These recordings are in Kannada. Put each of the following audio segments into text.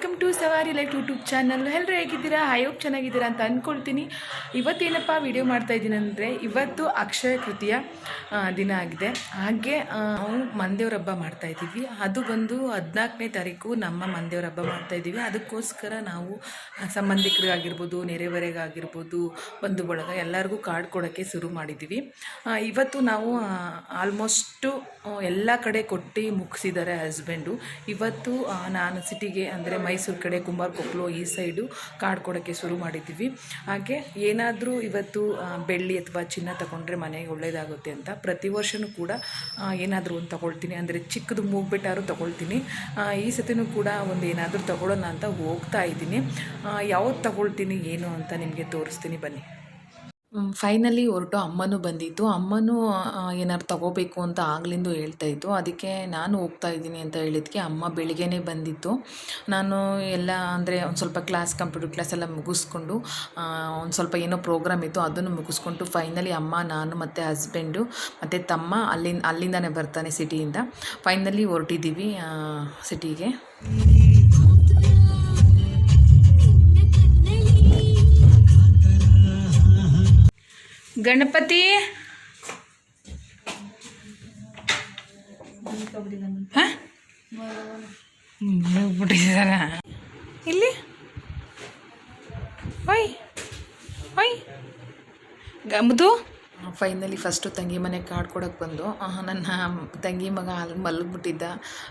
Welcome to Savari life YouTube channel. ಎಲ್ಲರೂ ಹೇಗಿದ್ದೀರಾ? ಐ ಹೋಪ್ ಚೆನ್ನಾಗಿದ್ದೀರಾ ಅಂತ ಅಂದ್ಕೊಳ್ತೀನಿ ಇವತ್ತೇನಪ್ಪ ವಿಡಿಯೋ ಮಾಡ್ತಾ ಇದ್ದೀನಿ ಅಂದರೆ ಇವತ್ತು ಅಕ್ಷಯ ಕೃತಿಯ ದಿನ ಆಗಿದೆ. ಹಾಗೆ ನಾವು ಮಂದೇವ್ರ ಹಬ್ಬ ಮಾಡ್ತಾ ಇದ್ದೀವಿ. ಅದು ಬಂದು ಹದಿನಾಲ್ಕನೇ ತಾರೀಕು ನಮ್ಮ ಮಂದೇವ್ರ ಹಬ್ಬ ಮಾಡ್ತಾ ಇದ್ದೀವಿ. ಅದಕ್ಕೋಸ್ಕರ ನಾವು ಸಂಬಂಧಿಕರಿಗಾಗಿರ್ಬೋದು ನೆರೆಹೊರೆಗಾಗಿರ್ಬೋದು ಬಂಧು ಬಳಗ ಎಲ್ಲರಿಗೂ ಕಾರ್ಡ್ ಕೊಡೋಕ್ಕೆ ಶುರು ಮಾಡಿದ್ದೀವಿ. ಇವತ್ತು ನಾವು ಆಲ್ಮೋಸ್ಟು ಎಲ್ಲ ಕಡೆ ಕೊಟ್ಟು ಮುಗಿಸಿದ್ದಾರೆ ಹಸ್ಬೆಂಡು ಇವತ್ತು ನಾನು ಸಿಟಿಗೆ ಅಂದರೆ ಮೈಸೂರು ಕಡೆ ಕುಂಬಾರಕೊಪ್ಪಲು ಈ ಸೈಡು ಕಾರ್ಡ್ ಕೊಡೋಕ್ಕೆ ಶುರು ಮಾಡಿದ್ದೀವಿ. ಹಾಗೆ ಏನಾದರೂ ಇವತ್ತು ಬೆಳ್ಳಿ ಅಥವಾ ಚಿನ್ನ ತಗೊಂಡ್ರೆ ಮನೆಗೆ ಒಳ್ಳೆಯದಾಗುತ್ತೆ ಅಂತ ಪ್ರತಿ ವರ್ಷವೂ ಕೂಡ ಏನಾದರೂ ಒಂದು ತಗೊಳ್ತೀನಿ. ಅಂದರೆ ಚಿಕ್ಕದು ಮೂಗ್ಬಿಟ್ಟಾದ್ರು ತಗೊಳ್ತೀನಿ. ಈ ಸತಿನೂ ಕೂಡ ಒಂದು ಏನಾದರೂ ತಗೊಳ್ಳೋಣ ಅಂತ ಹೋಗ್ತಾ ಇದ್ದೀನಿ. ಯಾವ್ದು ತಗೊಳ್ತೀನಿ, ಏನು ಅಂತ ನಿಮಗೆ ತೋರಿಸ್ತೀನಿ ಬನ್ನಿ. ಫೈನಲಿ ಹೊರಟು ಅಮ್ಮನೂ ಬಂದಿತ್ತು ಅಮ್ಮನೂ ಏನಾದ್ರು ತಗೋಬೇಕು ಅಂತ ಆಗ್ಲಿಂದ ಹೇಳ್ತಾ ಇತ್ತು ಅದಕ್ಕೆ ನಾನು ಹೋಗ್ತಾ ಇದ್ದೀನಿ ಅಂತ ಹೇಳಿದ್ಕೆ ಅಮ್ಮ ಬೆಳಿಗ್ಗೆನೇ ಬಂದಿತ್ತು. ನಾನು ಎಲ್ಲ ಅಂದರೆ ಒಂದು ಸ್ವಲ್ಪ ಕ್ಲಾಸ್ ಕಂಪ್ಯೂಟರ್ ಕ್ಲಾಸ್ ಎಲ್ಲ ಮುಗಿಸ್ಕೊಂಡು ಒಂದು ಸ್ವಲ್ಪ ಏನೋ ಪ್ರೋಗ್ರಾಮ್ ಇತ್ತು ಅದನ್ನು ಮುಗಿಸ್ಕೊಂಡು ಫೈನಲಿ ಅಮ್ಮ, ನಾನು ಮತ್ತು ಹಸ್ಬೆಂಡು ಮತ್ತು ತಮ್ಮ ಅಲ್ಲಿಂದ, ಅಲ್ಲಿಂದನೇ ಬರ್ತಾನೆ ಸಿಟಿಯಿಂದ ಫೈನಲಿ ಹೊರಟಿದ್ದೀವಿ ಸಿಟಿಗೆ ಗಣಪತಿ. ಇಲ್ಲಿ? ಹೊಯ್ ಹೊಯ್ ಗಮದು ಫೈನಲಿ ಫಸ್ಟು ತಂಗಿ ಮನೆ ಕಾರ್ಡ್ ಕೊಡೋಕೆ ಬಂದು. ನನ್ನ ತಂಗಿ ಮಗ ಅಲ್ಲಿ ಮಲಗಿಬಿಟ್ಟಿದ್ದ.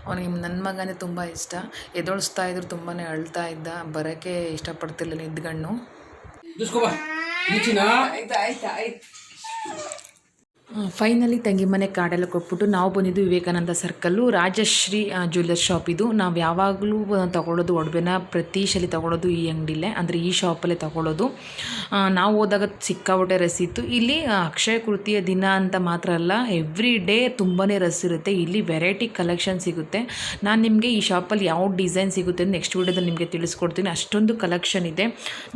ಅವನಿಗೆ ನನ್ನ ಮಗನೇ ತುಂಬ ಇಷ್ಟ. ಎದೊಳಿಸ್ತಾ ಇದ್ರು ತುಂಬಾ ಅಳ್ತಾ ಇದ್ದ. ಬರೋಕ್ಕೆ ಮುಚ್ಚಿನ ಆಯ್ತಾ ಆಯ್ತಾ ಆಯ್ತು ಫೈನಲಿ ತಂಗಿ ಮನೆ ಕಾಡೆಲ್ಲ ಕೊಟ್ಬಿಟ್ಟು ನಾವು ಬಂದಿದ್ದು Vivekananda circle Rajashree jeweller shop ಇದು. ನಾವು ಯಾವಾಗಲೂ ತಗೊಳ್ಳೋದು ಒಡವೆನ ಪ್ರತಿ ತಗೊಳ್ಳೋದು ಈ ಅಂಗಡಿಲೇ, ಅಂದರೆ ಈ ಶಾಪಲ್ಲೇ ತಗೊಳ್ಳೋದು. ನಾವು ಹೋದಾಗ ಸಿಕ್ಕಾಪಟ್ಟೆ ರಸ್ ಇತ್ತು. ಇಲ್ಲಿ ಅಕ್ಷಯ ಕೃತಿಯ ದಿನ ಅಂತ ಮಾತ್ರ ಅಲ್ಲ ಎವ್ರಿ ಡೇ ತುಂಬಾ ರಸ್ ಇರುತ್ತೆ. ಇಲ್ಲಿ ವೆರೈಟಿ ಕಲೆಕ್ಷನ್ ಸಿಗುತ್ತೆ. ನಾನು ನಿಮಗೆ ಈ ಶಾಪಲ್ಲಿ ಯಾವ ಡಿಸೈನ್ ಸಿಗುತ್ತೆ ಅಂತ ನೆಕ್ಸ್ಟ್ ವೀಡಿಯೋದಲ್ಲಿ ನಿಮಗೆ ತಿಳಿಸ್ಕೊಡ್ತೀನಿ. ಅಷ್ಟೊಂದು ಕಲೆಕ್ಷನ್ ಇದೆ.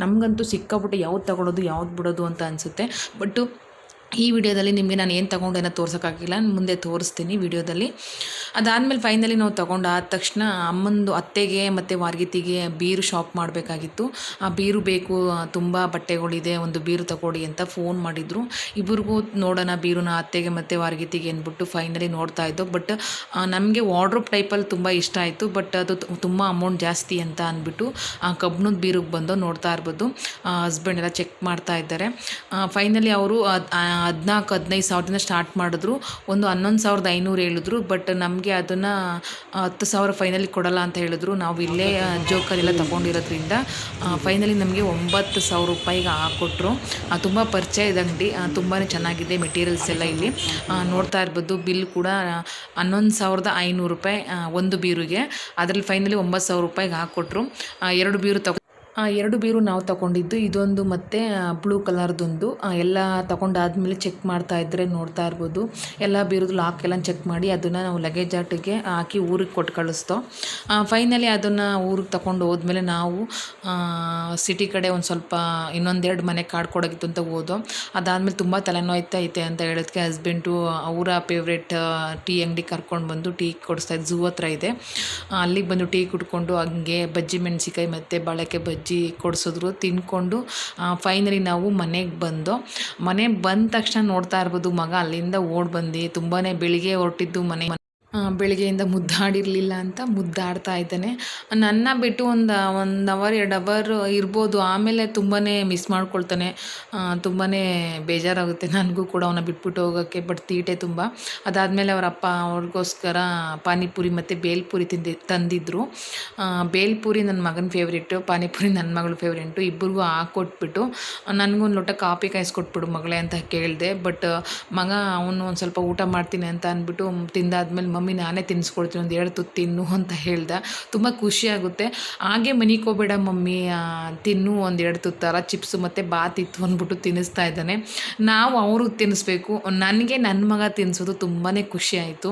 ನಮಗಂತೂ ಸಿಕ್ಕಾಪಟ್ಟೆ ಯಾವ್ದು ತಗೊಳ್ಳೋದು, ಯಾವ್ದು ಬಿಡೋದು ಅಂತ ಅನಿಸುತ್ತೆ. ಬಟ್ಟು ಈ ವಿಡಿಯೋದಲ್ಲಿ ನಿಮಗೆ ನಾನು ಏನು ತೊಗೊಂಡು ಏನೋ ತೋರ್ಸೋಕ್ಕಾಗಿಲ್ಲ. ಮುಂದೆ ತೋರಿಸ್ತೀನಿ ವಿಡಿಯೋದಲ್ಲಿ. ಅದಾದಮೇಲೆ ಫೈನಲಿ ನಾವು ತೊಗೊಂಡು ತಕ್ಷಣ ಅಮ್ಮಂದು ಅತ್ತೆಗೆ ಮತ್ತು ವಾರ್ಗಿತಿಗೆ ಬೀರು ಶಾಪ್ ಮಾಡಬೇಕಾಗಿತ್ತು. ಆ ಬೀರು ಬೇಕು ತುಂಬ ಬಟ್ಟೆಗಳಿದೆ, ಒಂದು ಬೀರು ತಗೊಳ್ಳಿ ಅಂತ ಫೋನ್ ಮಾಡಿದರು. ಇಬ್ಬರಿಗೂ ನೋಡೋಣ ಬೀರುನ ಅತ್ತೆಗೆ ಮತ್ತು ವಾರ್ಗಿತಿಗೆ ಅಂದ್ಬಿಟ್ಟು ಫೈನಲಿ ನೋಡ್ತಾ ಇದ್ದೋ ಬಟ್ ನಮಗೆ ವಾರ್ಡ್ರೋಬ್ ಟೈಪಲ್ಲಿ ತುಂಬ ಇಷ್ಟ ಆಯಿತು ಬಟ್ ಅದು ತುಂಬ ಅಮೌಂಟ್ ಜಾಸ್ತಿ ಅಂತ ಅಂದ್ಬಿಟ್ಟು, ಆ ಕಬ್ಬಿಣದ ಬೀರಿಗೆ ಬಂದು ನೋಡ್ತಾ ಇರ್ಬೋದು. ಹಸ್ಬೆಂಡ್ ಎಲ್ಲ ಚೆಕ್ ಮಾಡ್ತಾ ಇದ್ದಾರೆ. ಫೈನಲಿ ಅವರು ಹದಿನಾಲ್ಕು, ಹದಿನೈದು ಸಾವಿರದಿಂದ ಸ್ಟಾರ್ಟ್ ಮಾಡಿದ್ರು. ಒಂದು ಹನ್ನೊಂದು ಸಾವಿರದ ಐನೂರು ಹೇಳಿದ್ರು, ಬಟ್ ನಮಗೆ ಅದನ್ನು ಹತ್ತು ಸಾವಿರ ಫೈನಲಿ ಕೊಡಲ್ಲ ಅಂತ ಹೇಳಿದ್ರು. ನಾವು ಇಲ್ಲೇ ಜೋಕಲೆಲ್ಲ ತಗೊಂಡಿರೋದ್ರಿಂದ ಫೈನಲಿ ನಮಗೆ ಒಂಬತ್ತು ಸಾವಿರ ರೂಪಾಯಿಗೆ ಹಾಕ್ಕೊಟ್ರು ತುಂಬ ಪರಿಚಯ ಇದೆ ಅಂಗಡಿ. ತುಂಬಾ ಚೆನ್ನಾಗಿದೆ ಮೆಟೀರಿಯಲ್ಸ್ ಎಲ್ಲ ಇಲ್ಲಿ. ನೋಡ್ತಾ ಇರ್ಬೋದು, ಬಿಲ್ ಕೂಡ ಹನ್ನೊಂದು ಸಾವಿರದ ಐನೂರು ರೂಪಾಯಿ ಒಂದು ಬೀರುಗೆ. ಅದರಲ್ಲಿ ಫೈನಲಿ ಒಂಬತ್ತು ಸಾವಿರ ರೂಪಾಯಿಗೆ ಹಾಕ್ಕೊಟ್ರು ಎರಡು ಬೀರು ತಗೊ ಎರಡು ಬೀರು ನಾವು ತಗೊಂಡಿದ್ದು. ಇದೊಂದು ಮತ್ತು ಬ್ಲೂ ಕಲರ್ದೊಂದು ಎಲ್ಲ ತಗೊಂಡಾದ್ಮೇಲೆ ಚೆಕ್ ಮಾಡ್ತಾ ಇದ್ದರೆ ನೋಡ್ತಾ ಇರ್ಬೋದು. ಎಲ್ಲ ಬೀರುದು ಲಾಕ್ ಎಲ್ಲ ಚೆಕ್ ಮಾಡಿ ಅದನ್ನು ನಾವು ಲಗೇಜ್ ಆಟಿಗೆ ಹಾಕಿ ಊರಿಗೆ ಕೊಟ್ಟು ಕಳಿಸ್ತೋ. ಫೈನಲಿ ಅದನ್ನು ಊರಿಗೆ ತಗೊಂಡು ಹೋದ್ಮೇಲೆ ನಾವು ಸಿಟಿ ಕಡೆ ಒಂದು ಸ್ವಲ್ಪ ಇನ್ನೊಂದೆರಡು ಮನೆ ಕಾರ್ಡ್ ಕೊಡೋಗಿತ್ತು ಅಂತ ಹೋದೋ. ಅದಾದಮೇಲೆ ತುಂಬ ತಲೆನೋಯ್ತಾ ಐತೆ ಅಂತ ಹೇಳೋದಕ್ಕೆ ಹಸ್ಬೆಂಡು ಅವರ ಫೇವ್ರೆಟ್ ಟೀ ಅಂಗಡಿ ಕರ್ಕೊಂಡು ಬಂದು ಟೀ ಕೊಡಿಸ್ತಾ ಇದ್ದು. ಝೂ ಹತ್ರ ಇದೆ. ಅಲ್ಲಿಗೆ ಬಂದು ಟೀ ಕುಟ್ಕೊಂಡು ಹಂಗೆ ಬಜ್ಜಿ ಮೆಣಸಿಕಾಯಿ ಮತ್ತು ಬಾಳೆಕೆ ಬಜ್ಜಿ ಕೊಡಿಸಿದ್ರು, ತಿನ್ಕೊಂಡು ಫೈನಲಿ ನಾವು ಮನೆಗೆ ಬಂದು, ಮನೆಗೆ ಬಂದ ತಕ್ಷಣ ನೋಡ್ತಾ ಇರ್ಬೋದು, ಮಗ ಅಲ್ಲಿಂದ ಓಡಿ ಬಂದು ತುಂಬಾ ಬೆಳಿಗ್ಗೆ ಹೊರಟಿದ್ದು ಮನೆ ಬೆಳಿಗ್ಗೆಯಿಂದ ಮುದ್ದಾಡಿರಲಿಲ್ಲ ಅಂತ ಮುದ್ದಾಡ್ತಾ ಇದ್ದಾನೆ. ನನ್ನ ಬಿಟ್ಟು ಒಂದು ಒಂದು ಅವರ್ ಎರಡು ಅವರ್ ಇರ್ಬೋದು. ಆಮೇಲೆ ತುಂಬಾ ಮಿಸ್ ಮಾಡ್ಕೊಳ್ತಾನೆ. ತುಂಬಾ ಬೇಜಾರಾಗುತ್ತೆ. ನನಗೂ ಕೂಡ ಅವನ್ನ ಬಿಟ್ಬಿಟ್ಟು ಹೋಗೋಕ್ಕೆ ಬಟ್ ತೀಟೆ ತುಂಬ. ಅದಾದಮೇಲೆ ಅವರ ಅಪ್ಪ ಅವ್ರಿಗೋಸ್ಕರ ಪಾನಿಪುರಿ ಮತ್ತು ಬೇಲ್ಪುರಿ ತಿಂದಿ ತಂದಿದ್ದರು ಬೇಲ್ಪುರಿ ನನ್ನ ಮಗನ ಫೇವ್ರೇಟು ಪಾನಿಪುರಿ ನನ್ನ ಮಗಳ ಫೇವ್ರೇಟು ಇಬ್ಬರಿಗೂ ಹಾಕ್ಕೊಟ್ಬಿಟ್ಟು ನನಗೂ ಒಂದು ಲೋಟ ಕಾಫಿ ಕಾಯಿಸ್ಕೊಟ್ಬಿಡು ಮಗಳೇ ಅಂತ ಕೇಳಿದೆ. ಬಟ್ ಮಗ, ಅವನು ಒಂದು ಸ್ವಲ್ಪ ಊಟ ಮಾಡ್ತೀನಿ ಅಂತ ಅಂದ್ಬಿಟ್ಟು ತಿಂದಾದ್ಮೇಲೆ ಮಮ್ಮಿ ನಾನೇ ತಿನ್ಸ್ಕೊಳ್ತೀನಿ, ಒಂದು ಎರಡು ತುತ್ತು ತಿನ್ನು ಅಂತ ಹೇಳ್ದೆ. ತುಂಬ ಖುಷಿಯಾಗುತ್ತೆ ಹಾಗೆ ಮನಿಕೋಬೇಡ ಮಮ್ಮಿ ತಿನ್ನು, ಒಂದು ಎರಡು ತುತ್ತಾರ ಚಿಪ್ಸು ಮತ್ತು ಬಾತ್ ಇತ್ತು ಅಂದ್ಬಿಟ್ಟು ತಿನ್ನಿಸ್ತಾ ಇದ್ದಾನೆ. ನಾವು ಅವ್ರಿಗೆ ತಿನ್ನಿಸ್ಬೇಕು ನನಗೆ ನನ್ನ ಮಗ ತಿನ್ನಿಸೋದು ತುಂಬಾ ಖುಷಿಯಾಯಿತು ಆಯಿತು.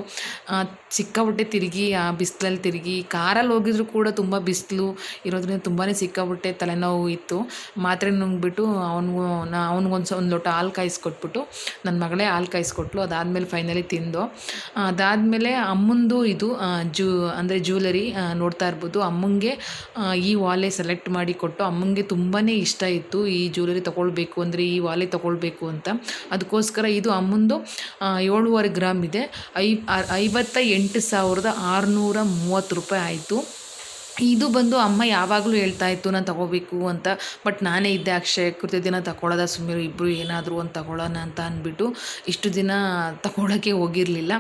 ಸಿಕ್ಕಾಪಟ್ಟೆ ತಿರುಗಿ, ಆ ಬಿಸಿಲಲ್ಲಿ ತಿರುಗಿ ಕಾರಲ್ಲಿ ಹೋಗಿದ್ರು ಕೂಡ ತುಂಬ ಬಿಸಿಲು ಇರೋದ್ರಿಂದ ತುಂಬಾ ಸಿಕ್ಕಾಪಟ್ಟೆ ತಲೆನೋವು ಇತ್ತು. ಮಾತ್ರೆ ನುಂಗ್ಬಿಟ್ಟು ಅವನಿಗೂ, ನಾ ಅವ್ನಿಗೊಂದು ಒಂದು ಲೋಟ ಹಾಲು ಕಾಯಿಸ್ಕೊಟ್ಬಿಟ್ಟು ನನ್ನ ಮಗಳೇ ಹಾಲು ಕಾಯಿಸ್ಕೊಟ್ಲು, ಅದಾದಮೇಲೆ ಫೈನಲಿ ತಿಂದು. ಅದಾದಮೇಲೆ ಅಮ್ಮಂದು ಇದು ಜೂ, ಅಂದರೆ ಜ್ಯುವೆಲರಿ ನೋಡ್ತಾ ಇರ್ಬೋದು. ಅಮ್ಮಂಗೆ ಈ ವಾಲೆ ಸೆಲೆಕ್ಟ್ ಮಾಡಿ ಕೊಟ್ಟು ಅಮ್ಮಂಗೆ ತುಂಬಾ ಇಷ್ಟ ಇತ್ತು ಈ ಜ್ಯುವೆಲರಿ ತೊಗೊಳ್ಬೇಕು ಅಂದರೆ ಈ ವಾಲೆ ತೊಗೊಳ್ಬೇಕು ಅಂತ. ಅದಕ್ಕೋಸ್ಕರ ಇದು ಅಮ್ಮಂದು ಏಳುವರೆ ಗ್ರಾಮ್ ಇದೆ. ಐ, ಐವತ್ತ ಎಂಟು ಸಾವಿರದ ಆರುನೂರ ಮೂವತ್ತು ರೂಪಾಯಿ ಆಯಿತು. ಇದು ಬಂದು ಅಮ್ಮ ಯಾವಾಗಲೂ ಹೇಳ್ತಾ ಇತ್ತು, ನಾನು ತಗೋಬೇಕು ಅಂತ. ಬಟ್ ನಾನೇ ಇದ್ದೆ, ಅಕ್ಷಯ, ಕೃತಿ ದಿನ ತಗೊಳ್ಳೋದ ಸುಮ್ಮನೆ ಇಬ್ಬರು ಏನಾದರೂ ಒಂದು ತಗೊಳ್ಳೋಣ ಅಂತ ಅಂದ್ಬಿಟ್ಟು ಇಷ್ಟು ದಿನ ತಗೊಳ್ಳೋಕ್ಕೆ ಹೋಗಿರಲಿಲ್ಲ.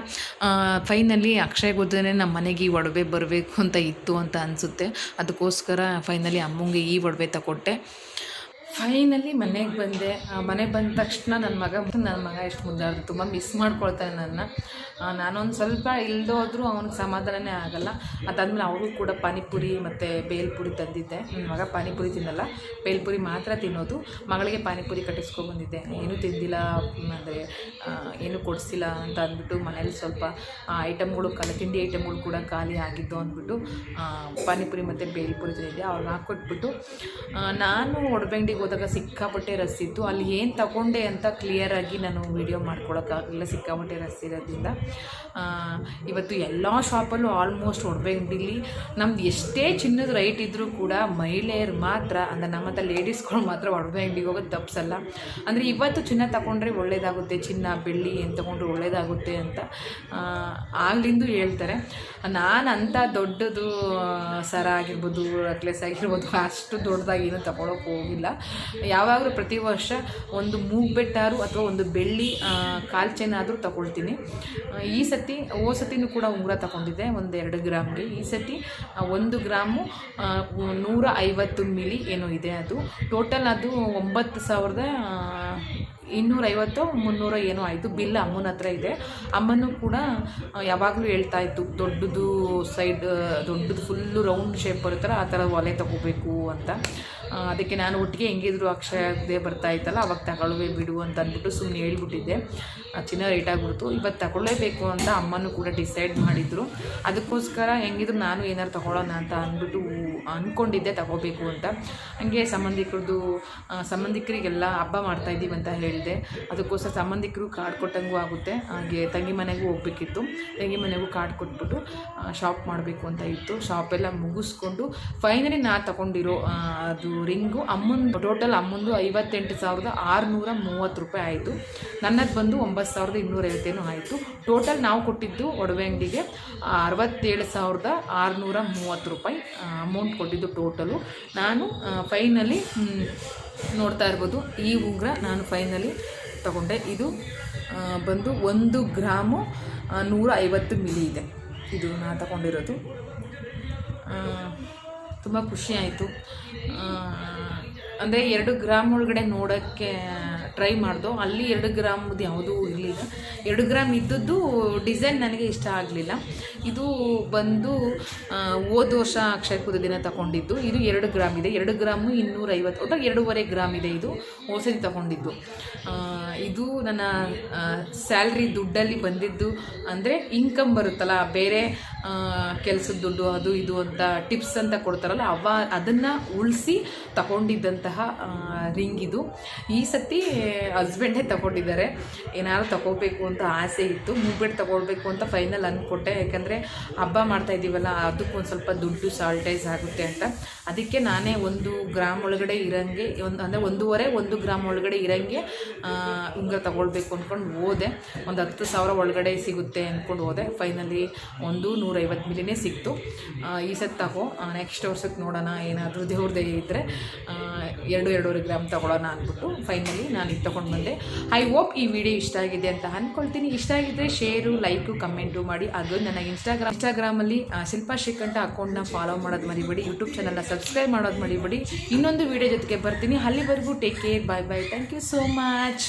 ಫೈನಲಿ ಅಕ್ಷಯ ಕೃತಿನೇ ನಮ್ಮ ಮನೆಗೆ ಈ ಒಡವೆ ಬರಬೇಕು ಅಂತ ಇತ್ತು ಅಂತ ಅನಿಸುತ್ತೆ. ಅದಕ್ಕೋಸ್ಕರ ಫೈನಲಿ ಅಮ್ಮಂಗೆ ಈ ಒಡವೆ ತಗೊಟ್ಟೆ ಫೈನಲಿ ಮನೆಗೆ ಬಂದೆ. ಮನೆಗೆ ಬಂದ ತಕ್ಷಣ ನನ್ನ ಮಗ ನನ್ನ ಮಗ ಎಷ್ಟು ಮುದ್ದಾಡ್ದು ತುಂಬ ಮಿಸ್ ಮಾಡ್ಕೊಳ್ತಾನೆ ನನ್ನ. ನಾನೊಂದು ಸ್ವಲ್ಪ ಇಲ್ದೋದ್ರೂ ಅವ್ನಿಗೆ ಸಮಾಧಾನನೇ ಆಗಲ್ಲ. ಅದಾದಮೇಲೆ ಅವರು ಕೂಡ ಪಾನಿಪುರಿ ಮತ್ತು ಬೇಲ್ಪುರಿ ತಂದಿದ್ದೆ. ನನ್ನ ಮಗ ಪಾನಿಪುರಿ ತಿನ್ನಲ್ಲ. ಬೇಲ್ಪುರಿ ಮಾತ್ರ ತಿನ್ನೋದು. ಮಗಳಿಗೆ ಪಾನಿಪುರಿ ಕಟ್ಟಿಸ್ಕೊಬಂದಿದ್ದೆ ಏನೂ ತಿಂದಿಲ್ಲ, ಅಂದರೆ ಏನೂ ಕೊಡಿಸಿಲ್ಲ ಅಂತ ಅಂದ್ಬಿಟ್ಟು ಮನೇಲಿ ಸ್ವಲ್ಪ ಐಟಮ್ಗಳು ಖಾಲಿ ತಿಂಡಿ ಐಟಮ್ಗಳು ಕೂಡ ಖಾಲಿ ಆಗಿದ್ದು ಅಂದ್ಬಿಟ್ಟು ಪಾನಿಪುರಿ ಮತ್ತು ಬೇಲ್ಪುರಿ ತಿಂದಿದ್ದೆ. ಅವ್ರಿಗೆ ಹಾಕ್ಕೊಟ್ಬಿಟ್ಟು ನಾನು ಒಡಬಂಡಿಗೆ ಹೋದಾಗ ಸಿಕ್ಕಾಪಟ್ಟೆ ರಸ್ ಇತ್ತು. ಅಲ್ಲಿ ಏನು ತಗೊಂಡೆ ಅಂತ ಕ್ಲಿಯರಾಗಿ ನಾನು ವಿಡಿಯೋ ಮಾಡ್ಕೊಳಕ್ಕಾಗಲಿಲ್ಲ. ಸಿಕ್ಕಾಪಟ್ಟೆ ರಸ್ ಇರೋದ್ರಿಂದ. ಇವತ್ತು ಎಲ್ಲ ಶಾಪಲ್ಲೂ ಆಲ್ಮೋಸ್ಟ್ ಒಡಬಂಡಿಲಿ ನಮ್ದು ಎಷ್ಟೇ ಚಿನ್ನದ ರೈಟ್ ಇದ್ದರೂ ಕೂಡ ಮಹಿಳೆಯರು ಮಾತ್ರ, ಅಂದರೆ ನಮ್ಮತ್ತ ಲೇಡೀಸ್ಗಳು ಮಾತ್ರ ಒಡವೆ ಅಂಗಡಿಗೆ ಹೋಗೋದು ತಪ್ಪಿಸಲ್ಲ ಅಂದರೆ ಇವತ್ತು ಚಿನ್ನ ತಗೊಂಡ್ರೆ ಒಳ್ಳೇದಾಗುತ್ತೆ. ಚಿನ್ನ, ಬೆಳ್ಳಿ ಏನು ತಗೊಂಡ್ರೆ ಒಳ್ಳೇದಾಗುತ್ತೆ ಅಂತ ಆಗ್ಲಿಂದು ಹೇಳ್ತಾರೆ. ನಾನು ಅಂಥ ದೊಡ್ಡದು ಸರ ಆಗಿರ್ಬೋದು ನೆಕ್ಲೆಸ್ ಆಗಿರ್ಬೋದು, ಅಷ್ಟು ದೊಡ್ಡದಾಗಿ ಏನು ತಗೊಳಕ್ಕೆ ಹೋಗಿಲ್ಲ. ಯಾವಾಗಲೂ ಪ್ರತಿ ವರ್ಷ ಒಂದು ಮೂಗ್ಬೆಟ್ಟಾರು ಅಥವಾ ಒಂದು ಬೆಳ್ಳಿ ಕಾಲು ಚೈನ್ ಆದರೂ ತಗೊಳ್ತೀನಿ. ಈ ಸತಿ, ಓ ಸತಿನೂ ಕೂಡ ಉಂಗುರ ತಗೊಂಡಿದ್ದೆ ಒಂದು ಎರಡು ಗ್ರಾಮ್ಗೆ. ಈ ಸತಿ ಒಂದು ಗ್ರಾಮು ನೂರ ಐವತ್ತು ಮಿಲಿ ಏನೋ ಇದೆ ಅದು. ಟೋಟಲ್ ಅದು ಒಂಬತ್ತು ಸಾವಿರದ ಇನ್ನೂರೈವತ್ತು ಮುನ್ನೂರೋ ಏನೋ ಆಯಿತು. ಬಿಲ್ ಅಮ್ಮನ ಹತ್ರ ಇದೆ. ಅಮ್ಮನೂ ಕೂಡ ಯಾವಾಗಲೂ ಹೇಳ್ತಾ ಇತ್ತು, ದೊಡ್ಡದು ಸೈಡ್, ದೊಡ್ಡದು ಫುಲ್ಲು ರೌಂಡ್ ಶೇಪ್ ಬರುತ್ತಲ್ಲ, ಆ ಥರ ಒಲೆ ತಗೋಬೇಕು ಅಂತ. ಅದಕ್ಕೆ ನಾನು ಒಟ್ಟಿಗೆ ಹೆಂಗಿದ್ರು ಅಕ್ಷಯದೇ ಬರ್ತಾ ಇತ್ತಲ್ಲ, ಅವಾಗ ತಗೊಳ್ಳುವೆ ಬಿಡು ಅಂತ ಅಂದ್ಬಿಟ್ಟು ಸುಮ್ಮನೆ ಹೇಳ್ಬಿಟ್ಟಿದ್ದೆ. ಚಿನ್ನ ರೇಟ್ ಆಗ್ಬಿಡ್ತು. ಇವತ್ತು ತಗೊಳ್ಳೇಬೇಕು ಅಂತ ಅಮ್ಮನೂ ಕೂಡ ಡಿಸೈಡ್ ಮಾಡಿದರು. ಅದಕ್ಕೋಸ್ಕರ ಹೆಂಗಿದ್ರು, ನಾನು ಏನಾರು ತಗೊಳ್ಳೋಣ ಅಂತ ಅಂದ್ಬಿಟ್ಟು ಅಂದ್ಕೊಂಡಿದ್ದೆ ತಗೋಬೇಕು ಅಂತ. ಹಂಗೆ ಸಂಬಂಧಿಕರದು ಸಂಬಂಧಿಕರಿಗೆಲ್ಲ ಹಬ್ಬ ಮಾಡ್ತಾಯಿದ್ದೀವಿ ಅಂತ ಅಂತ ಹೇಳಿದೆ ಅದಕ್ಕೋಸ್ಕರ ಸಂಬಂಧಿಕರು ಕಾರ್ಡ್ ಕೊಟ್ಟಂಗೂ ಆಗುತ್ತೆ. ಹಾಗೆ ತಂಗಿ ಮನೆಗೂ ಹೋಗ್ಬೇಕಿತ್ತು. ತಂಗಿ ಮನೆಗೂ ಕಾರ್ಡ್ ಕೊಟ್ಬಿಟ್ಟು ಶಾಪ್ ಮಾಡಬೇಕು ಅಂತ ಇತ್ತು. ಶಾಪೆಲ್ಲ ಮುಗಿಸ್ಕೊಂಡು ಫೈನಲಿ ನಾ ತಗೊಂಡಿರೋ ಅದು ರಿಂಗು ಅಮ್ಮನ ಟೋಟಲ್ ಅಮ್ಮಂದು ಐವತ್ತೆಂಟು ಸಾವಿರದ ಆರುನೂರ ಮೂವತ್ತು ರೂಪಾಯಿ ಆಯಿತು. ನನ್ನದು ಬಂದು ಒಂಬತ್ತು ಸಾವಿರದ ಇನ್ನೂರೈವತ್ತೇನೋ ಆಯಿತು. ಟೋಟಲ್ ನಾವು ಕೊಟ್ಟಿದ್ದು ಒಡವೆ ಅಂಗಡಿಗೆ ಅರವತ್ತೇಳು ಸಾವಿರದ ಆರುನೂರ ಮೂವತ್ತು ರೂಪಾಯಿ ಅಮೌಂಟ್ ಕೊಟ್ಟಿದ್ದು ಟೋಟಲು ನಾನು ಫೈನಲಿ ನೋಡ್ತಾ ಇರ್ಬೋದು. ಈ ಉಂಗುರ ನಾನು ಫೈನಲಿ ತಗೊಂಡೆ. ಇದು ಬಂದು ಒಂದು ಗ್ರಾಮು ನೂರ ಐವತ್ತು ಮಿಲಿ ಇದೆ. ಇದು ನಾನು ತಗೊಂಡಿರೋದು. ತುಂಬ ಖುಷಿ ಆಯಿತು. ಅಂದರೆ ಎರಡು ಗ್ರಾಮ್ ಒಳಗಡೆ ನೋಡೋಕ್ಕೆ ಟ್ರೈ ಮಾಡಿದೋ, ಅಲ್ಲಿ ಎರಡು ಗ್ರಾಮ್ದು ಯಾವುದೂ ಇರಲಿಲ್ಲ. ಎರಡು ಗ್ರಾಮ್ ಇದ್ದದ್ದು ಡಿಸೈನ್ ನನಗೆ ಇಷ್ಟ ಆಗಲಿಲ್ಲ. ಇದು ಬಂದು ಹೋದ ವರ್ಷ ಅಕ್ಷಯ ದಿನ ತಗೊಂಡಿದ್ದು. ಇದು ಎರಡು ಗ್ರಾಮ್ ಇದೆ. ಎರಡು ಗ್ರಾಮು ಇನ್ನೂರೈವತ್ತು, ಒಟ್ಟು ಎರಡೂವರೆ ಗ್ರಾಮ್ ಇದೆ ಇದು ಹೊಸದಿ ತಗೊಂಡಿದ್ದು. ಇದು ನನ್ನ ಸ್ಯಾಲ್ರಿ ದುಡ್ಡಲ್ಲಿ ಬಂದಿದ್ದು. ಅಂದರೆ ಇನ್ಕಮ್ ಬರುತ್ತಲ್ಲ, ಬೇರೆ ಕೆಲಸದ ದುಡ್ಡು, ಅದು ಇದು ಅಂತ ಟಿಪ್ಸ್ ಅಂತ ಕೊಡ್ತಾರಲ್ಲ, ಅವ ಅದನ್ನು ಉಳಿಸಿ ತಗೊಂಡಿದ್ದಂತಹ ರಿಂಗ್ ಇದು. ಈ ಸತಿ ಹಸ್ಬೆಂಡೇ ತಗೊಂಡಿದ್ದಾರೆ. ಏನಾದ್ರು ತಗೋಬೇಕು ಅಂತ ಆಸೆ ಇತ್ತು. ಮೂಬೆಟ್ ತಗೊಳ್ಬೇಕು ಅಂತ ಫೈನಲ್ ಅಂದ್ಕೊಟ್ಟೆ ಯಾಕಂದರೆ ಹಬ್ಬ ಮಾಡ್ತಾ ಇದ್ದೀವಲ್ಲ, ಅದಕ್ಕೆ ಒಂದು ಸ್ವಲ್ಪ ದುಡ್ಡು ಸಾಲ್ಟೈಸ್ ಆಗುತ್ತೆ ಅಂತ. ಅದಕ್ಕೆ ನಾನೇ ಒಂದು ಗ್ರಾಮ್ ಒಳಗಡೆ ಇರಂಗೆ, ಒಂದು ಅಂದರೆ ಒಂದೂವರೆ, ಒಂದು ಗ್ರಾಮ್ ಒಳಗಡೆ ಇರಂಗೆ ಉಂಗುರ ತಗೊಳ್ಬೇಕು ಅಂದ್ಕೊಂಡು ಹೋದೆ. ಒಂದು ಹತ್ತು ಸಾವಿರ ಒಳಗಡೆ ಸಿಗುತ್ತೆ ಅಂದ್ಕೊಂಡು ಹೋದೆ. ಫೈನಲಿ ಒಂದು ನೂರೈವತ್ತು ಮಿಲಿನೇ ಸಿಕ್ತು. ಈ ಸತ್ ತಗೋ ನೆಕ್ಸ್ಟ್ ವರ್ಷಕ್ಕೆ ನೋಡೋಣ, ಏನಾದರೂ ದೇವ್ರದೇ ಇದ್ದರೆ ಎರಡು, ಎರಡೂವರೆ ಗ್ರಾಮ್ ತಗೊಳ್ಳೋಣ ಅಂದ್ಬಿಟ್ಟು ಫೈನಲಿ ನಾನು ಇದು ತೊಗೊಂಡು ಬಂದೆ. ಐ ಹೋಪ್ ಈ ವಿಡಿಯೋ ಇಷ್ಟ ಆಗಿದೆ ಅಂತ ಅಂದ್ಕೊಳ್ತೀನಿ ಇಷ್ಟ ಆಗಿದ್ರೆ ಶೇರು ಲೈಕು ಕಮೆಂಟು ಮಾಡಿ. ಅದು ನನ್ನ ಇನ್ಸ್ಟಾಗ್ರಾಮ್ ಇನ್ಸ್ಟಾಗ್ರಾಮಲ್ಲಿ ಶಿಲ್ಪಾ ಶ್ರೀಕಂಠ ಅಕೌಂಟ್ನ ಫಾಲೋ ಮಾಡೋದು ಮರಿಬೇಡಿ. ಯೂಟ್ಯೂಬ್ ಚಾನಲ್ನ ಸಬ್ಸ್ಕ್ರೈಬ್ ಮಾಡೋದು ಮರಿಬೇಡಿ. ಇನ್ನೊಂದು ವಿಡಿಯೋ ಜೊತೆಗೆ ಬರ್ತೀನಿ. ಅಲ್ಲಿವರೆಗೂ take care bye bye thank you so much